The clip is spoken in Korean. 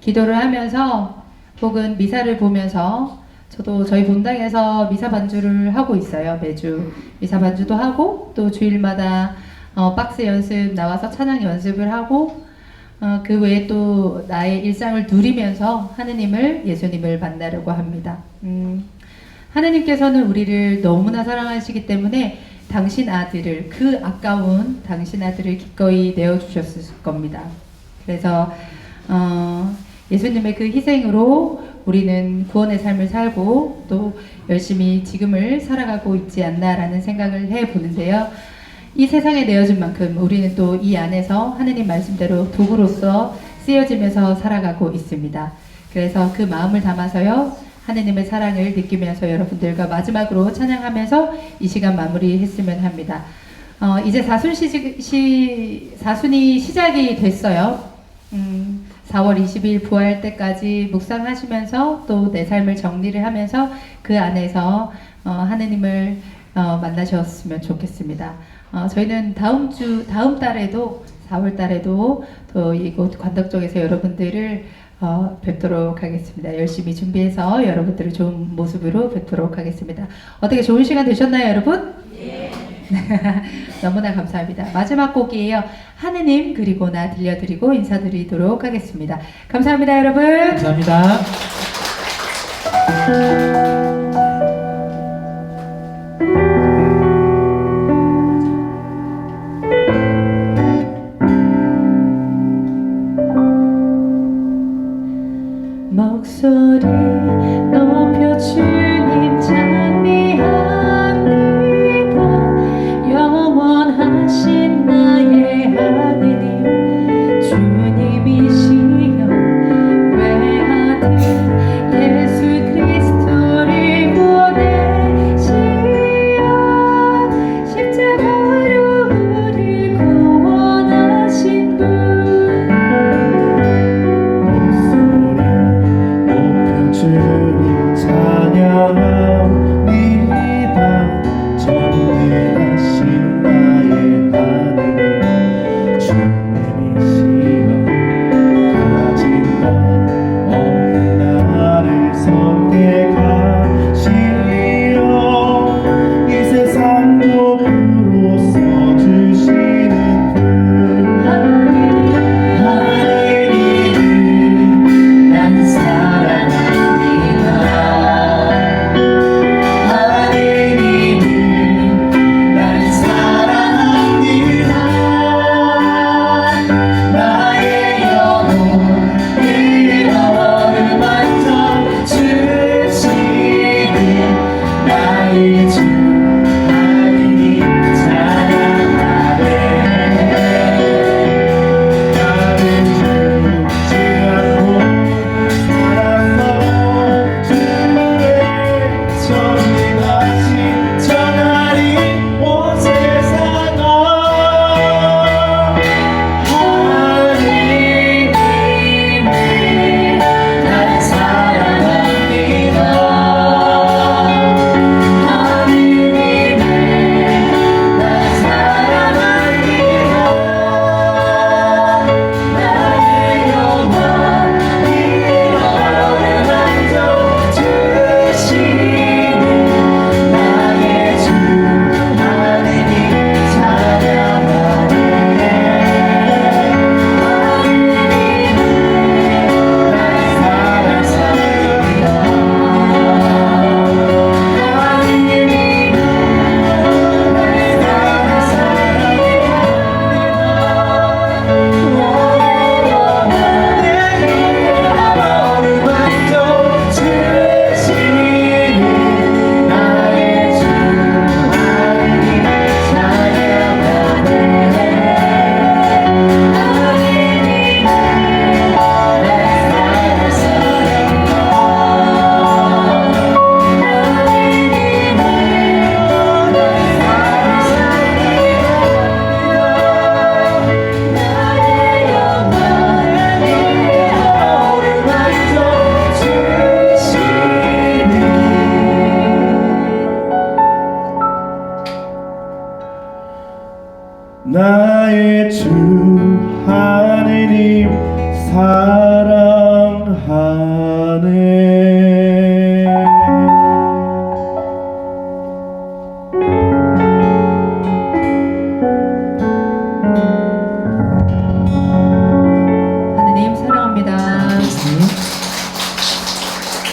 기도를 하면서 혹은 미사를 보면서 저도 저희 본당에서 미사 반주를 하고 있어요. 매주 미사 반주도 하고 또 주일마다 어, 박스 연습 나와서 찬양 연습을 하고 어, 그 외에 또 나의 일상을 누리면서 하느님을 예수님을 만나려고 합니다. 음, 하느님께서는 우리를 너무나 사랑하시기 때문에 당신 아들을 그 아까운 당신 아들을 기꺼이 내어 주셨을 겁니다. 그래서 어, 예수님의 그 희생으로 우리는 구원의 삶을 살고 또 열심히 지금을 살아가고 있지 않나라는 생각을 해 보는데요. 이 세상에 내어진 만큼 우리는 또 이 안에서 하느님 말씀대로 도구로서 쓰여지면서 살아가고 있습니다. 그래서 그 마음을 담아서요. 하느님의 사랑을 느끼면서 여러분들과 마지막으로 찬양하면서 이 시간 마무리했으면 합니다. 어, 이제 사순 시직, 시, 사순이 시작이 됐어요. 음, 4월 20일 부활 때까지 묵상하시면서 또 내 삶을 정리를 하면서 그 안에서 어, 하느님을 어, 만나셨으면 좋겠습니다. 어, 저희는 다음 주 다음 달에도 4월 달에도 또 이곳 관덕 쪽에서 여러분들을 어, 뵙도록 하겠습니다. 열심히 준비해서 여러분들을 좋은 모습으로 뵙도록 하겠습니다. 어떻게 좋은 시간 되셨나요, 여러분? 너무나 감사합니다. 마지막 곡이에요. 하느님 그리고 나 들려드리고 인사드리도록 하겠습니다. 감사합니다, 여러분. 감사합니다. 주님 사랑.